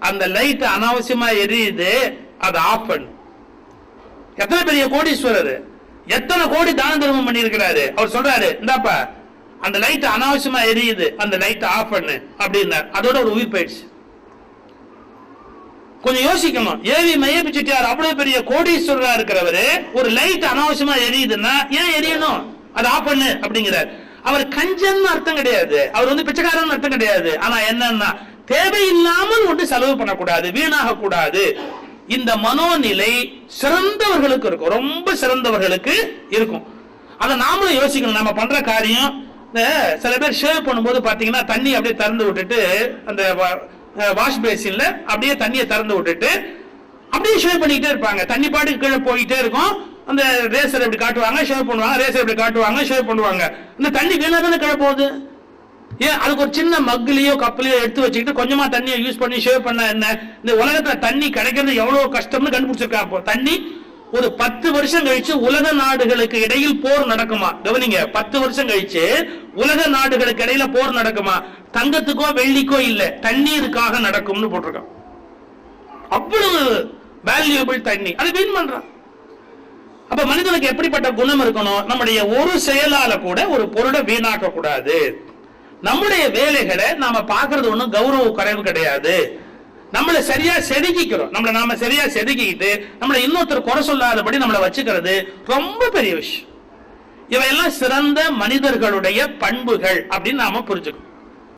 அந்த லைட் அனாவசியமா எரியுது அதை ஆஃப் பண்ணு. எத்தனை பெரிய கோடீஸ்வரர்? எத்தனை கோடி தான தர்மம் பண்ணியிருக்கிறாரு? அவர் சொல்றாரு இந்தாப்பா அந்த லைட் அனாவசியமா எரியுது அந்த லைட் ஆஃப் பண்ணு அப்படின்னார். அதோட ஒரு உயிர் போயிடுச்சு. கொஞ்சம் யோசிக்கணும். ஏவி மையப்பி செட்டியார் அவ்வளவு பெரிய கோடீஸ்வரரா இருக்கிறவர் ஒரு லைட் அனாவசியமா எரியுதுன்னா ஏன் எரியணும்? அதை ஆஃப் பண்ணு அப்படிங்கிறார். அவர் கஞ்சன்னு அர்த்தம் கிடையாது. அவர் வந்து பிச்சைக்காரன் அர்த்தம் கிடையாது. ஆனா என்னன்னா தேவையில்லாமல் ஒன்று செலவு பண்ணக்கூடாது வீணாக கூடாது இந்த மனோநிலை சிறந்தவர்களுக்கு இருக்கும். ரொம்ப சிறந்தவர்களுக்கு இருக்கும். அதை நாமளும் யோசிக்கணும். நம்ம பண்ற காரியம் இந்த சில பேர் ஷேவ் பண்ணும்போது பார்த்தீங்கன்னா தண்ணி அப்படியே திறந்து விட்டுட்டு அந்த வாஷ் பேசின்ல அப்படியே தண்ணியை திறந்து விட்டுட்டு அப்படியே ஷேவ் பண்ணிக்கிட்டே இருப்பாங்க. தண்ணி பாட்டுக்கு கீழே போயிட்டே இருக்கும். அந்த ரேசர் இப்படி காட்டுவாங்க ஷேவ் பண்ணுவாங்க ரேசர் இப்படி காட்டுவாங்க ஷேவ் பண்ணுவாங்க. இந்த தண்ணி வீணா தானே கீழே போகுது? ஏன் அதுக்கு ஒரு சின்ன மக்லையோ கப்பலையோ எடுத்து வச்சுக்கிட்டு கொஞ்சமா தண்ணியை யூஸ் பண்ணி ஷேவ் பண்ண என்ன? இந்த உலகத்துல தண்ணி கிடைக்கிறது எவ்வளவு கஷ்டம்னு கண்டுபிடிச்சிருக்கா? இப்போ தண்ணி ஒரு பத்து வருஷம் கழிச்சு உலக நாடுகளுக்கு இடையில் போர் நடக்குமா? கவனிங்க பத்து வருஷம் கழிச்சு உலக நாடுகளுக்கு இடையில போர் நடக்குமா? தங்கத்துக்கோ வெள்ளிக்கோ இல்ல தண்ணீருக்காக நடக்கும்னு போட்டிருக்கான். அவ்வளவு வேல்யூபிள் தண்ணி. அதை வீண் பண்றான். அப்ப மனிதனுக்கு எப்படிப்பட்ட குணம் இருக்கணும்? நம்முடைய ஒரு செயலால கூட ஒரு பொருளை வீணாக்க கூடாது நம்முடைய வேலைகளை நாம பாக்குறது ஒன்றும் கௌரவ குறைவு கிடையாது. நம்மளை சரியா செதுக்கிக்கிறோம். நம்மளை நாம சரியா செதுக்கிக்கிட்டு நம்மளை இன்னொருத்தர் குறை சொல்லாதபடி நம்மளை வச்சுக்கிறது ரொம்ப பெரிய விஷயம். இவையெல்லாம் சிறந்த மனிதர்களுடைய பண்புகள் அப்படின்னு நாம புரிஞ்சுக்கணும்.